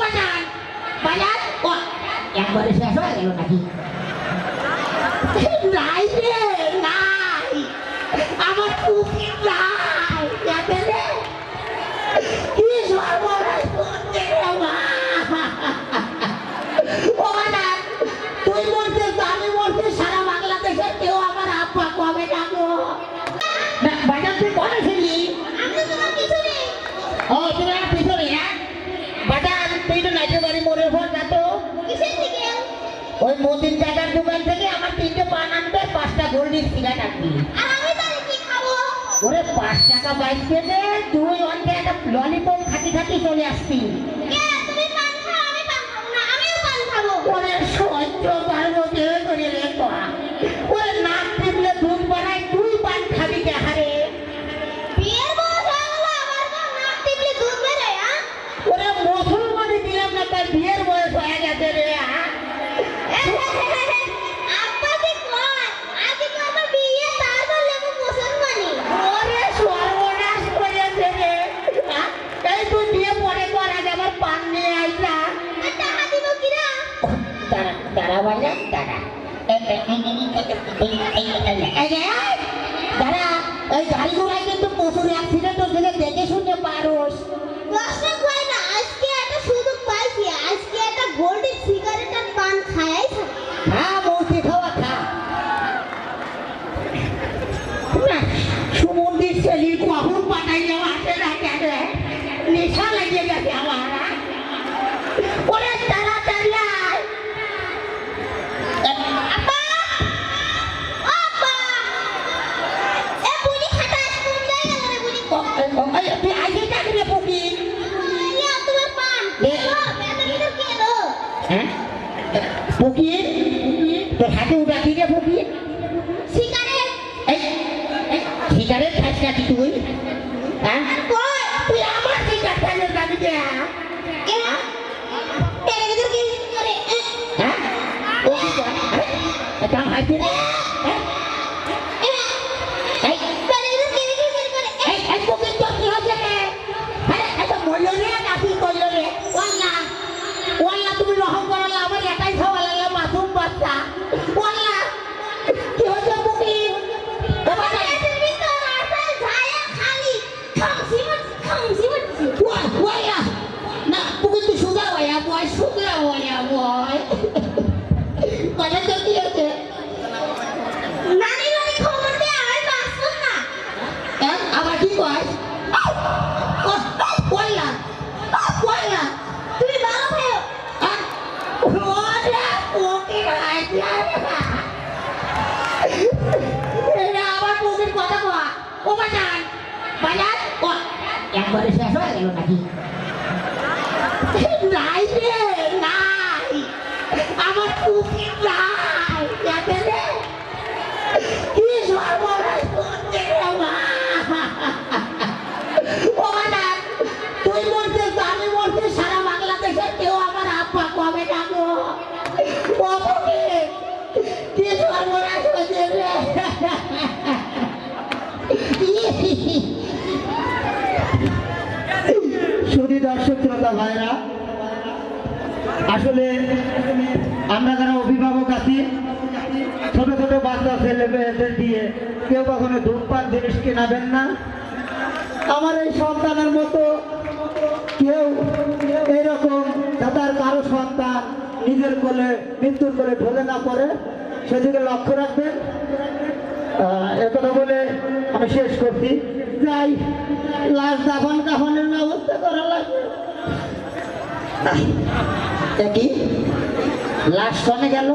perumahan bayar wah yang boleh saya soal kalau tadi naik deh naik amat mungkin naik তুই তো নাইটের বাড়ি মোড়ের ঘর যা ওই মতিন জায়গার দোকান থেকে আমার তিনটে পান আনবে পাঁচটা গোল্ডির সিগারেট আনবি ওরে পাঁচ টাকা বাইক পেলে তুই অনেক একটা ললিপপ খাটি খাটি চলে আসবি। अरे गाडी घेऊन ऐकले तर पोचून या বকিয়ে তোর হাতে উঠা কি রে বকিয়ে সিগারেট এই সিগারেট খাস না কি তুই। হ্যাঁ? তুই আমার সিগারেট খাইলে যাবি কে? হ্যাঁ? ও Banyak. Wah, yang baru saya soal lu lagi. Naik deh, naik. Amat mungkin naik. Ya beres. মিত্রতা ভাইরা আসলে আমরা যারা অভিভাবক আছি, ছোট ছোট বাচ্চা ছেলে মেয়েদের দিয়ে কেউ কখনো ধূমপান জিনিস কেনাবেন না। আমার এই সন্তানের মতো কেউ এইরকম দাদার কারও সন্তান নিজের কোলে মৃত্যুর কোলে ঢোলে না পড়ে, সেদিকে লক্ষ্য রাখবেন। এতটা বলে আমি শেষ করছি। যাই, লাশ দাফন কাফনের ব্যবস্থা করা লাগবে। কি? লাস্ট ফোনে গেল?